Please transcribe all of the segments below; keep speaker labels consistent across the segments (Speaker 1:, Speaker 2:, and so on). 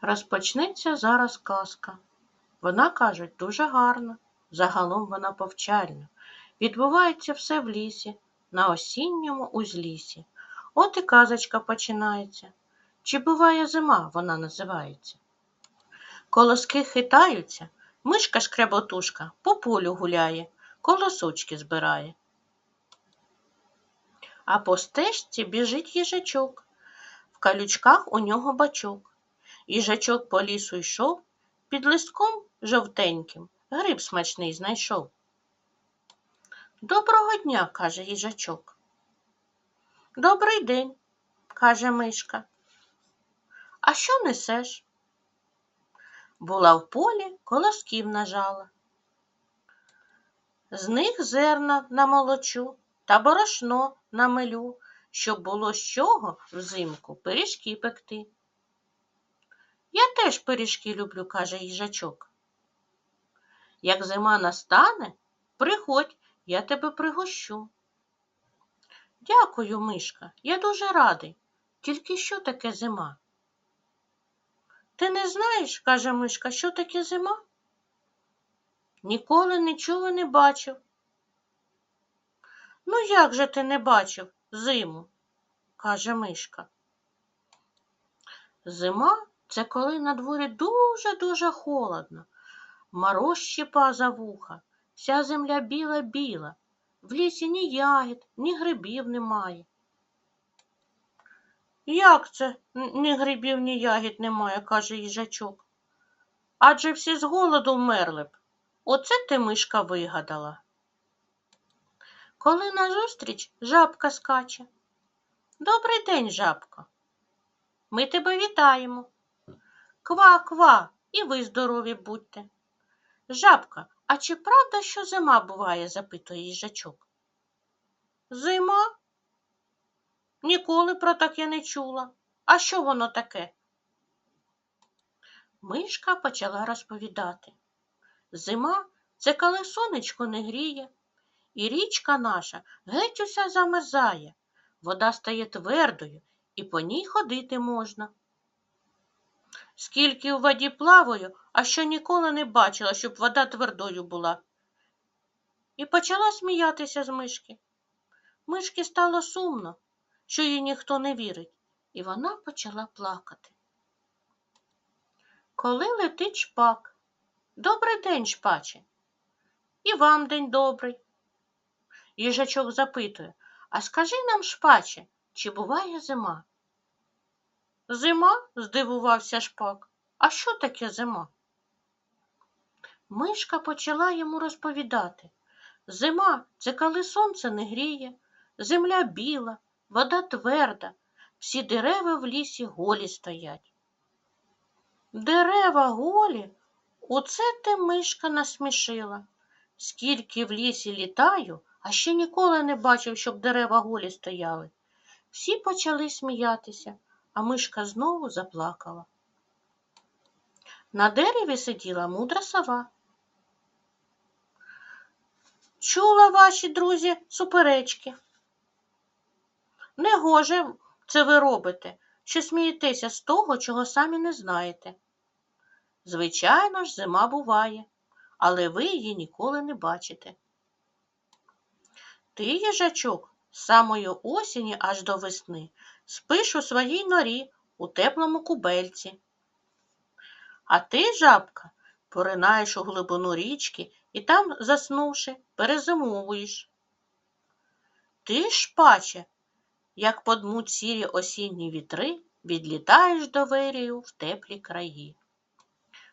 Speaker 1: Розпочнеться зараз казка. Вона, кажуть, дуже гарна, загалом вона повчальна. Відбувається все в лісі, на осінньому узлісі. От і казочка починається. Чи буває зима, вона називається. Колоски хитаються, мишка шкряботушка по полю гуляє, колосочки збирає. А по стежці біжить їжачок. В калючках у нього бачок. Їжачок по лісу йшов, під листком жовтеньким гриб смачний знайшов. Доброго дня, каже їжачок. Добрий день, каже мишка. А що несеш? Була в полі, колосків нажала. З них зерна намолочу та борошно намилю, щоб було з чого взимку пиріжки пекти. Я теж пиріжки люблю, каже їжачок. Як зима настане, приходь, я тебе пригощу. Дякую, мишка, я дуже радий. Тільки що таке зима? Ти не знаєш, каже мишка, що таке зима? Ніколи нічого не бачив. Ну, як же ти не бачив зиму? каже мишка. Зима це коли на дворі дуже-дуже холодно. Мороз щипа за вуха, вся земля біла-біла, в лісі ні ягід, ні грибів немає. Як це ні грибів, ні ягід немає, каже їжачок. Адже всі з голоду вмерли б. Оце ти мишка вигадала. Коли назустріч жабка скаче. Добрий день, жабко. Ми тебе вітаємо. Ква, ква, і ви здорові будьте. Жабка, а чи правда, що зима буває? запитує їжачок. Зима? Ніколи про таке не чула. А що воно таке? Мишка почала розповідати. Зима це коли сонечко не гріє, і річка наша геть уся замерзає, вода стає твердою, і по ній ходити можна. Скільки у воді плаваю, а що ніколи не бачила, щоб вода твердою була. І почала сміятися з мишки. Мишки стало сумно, що їй ніхто не вірить, і вона почала плакати. Коли летить шпак, добрий день, шпаче. І вам день добрий. Їжачок запитує, а скажи нам, шпаче, чи буває зима? Зима? здивувався шпак. А що таке зима? Мишка почала йому розповідати. Зима це коли сонце не гріє, земля біла, вода тверда, всі дерева в лісі голі стоять. Дерева голі? Оце ти мишка насмішила. Скільки в лісі літаю, а ще ніколи не бачив, щоб дерева голі стояли. Всі почали сміятися, а мишка знову заплакала. На дереві сиділа мудра сова. Чула ваші друзі суперечки. Негоже це ви робите, що смієтеся з того, чого самі не знаєте. Звичайно ж, зима буває, але ви її ніколи не бачите. Ти, їжачок, з самої осені аж до весни спиш у своїй норі у теплому кубельці. А ти, жабка, поринаєш у глибину річки і там, заснувши, перезимовуєш. Ти ж, паче, як подмуть сірі осінні вітри, відлітаєш до вирію в теплі краї.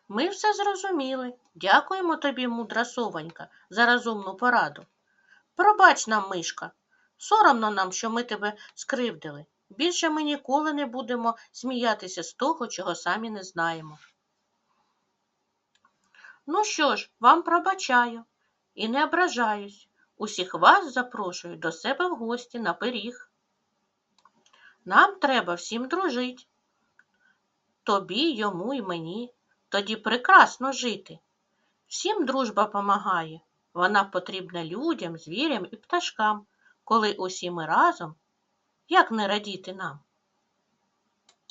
Speaker 1: Ми все зрозуміли. Дякуємо тобі, мудра совонька, за розумну пораду. Пробач нам, мишка, соромно нам, що ми тебе скривдили. Більше ми ніколи не будемо сміятися з того, чого самі не знаємо. Ну що ж, вам пробачаю і не ображаюсь. Усіх вас запрошую до себе в гості на пиріг. Нам треба всім дружить. Тобі, йому і мені. Тоді прекрасно жити. Всім дружба помагає. Вона потрібна людям, звірям і пташкам, коли усі ми разом, як не радіти нам?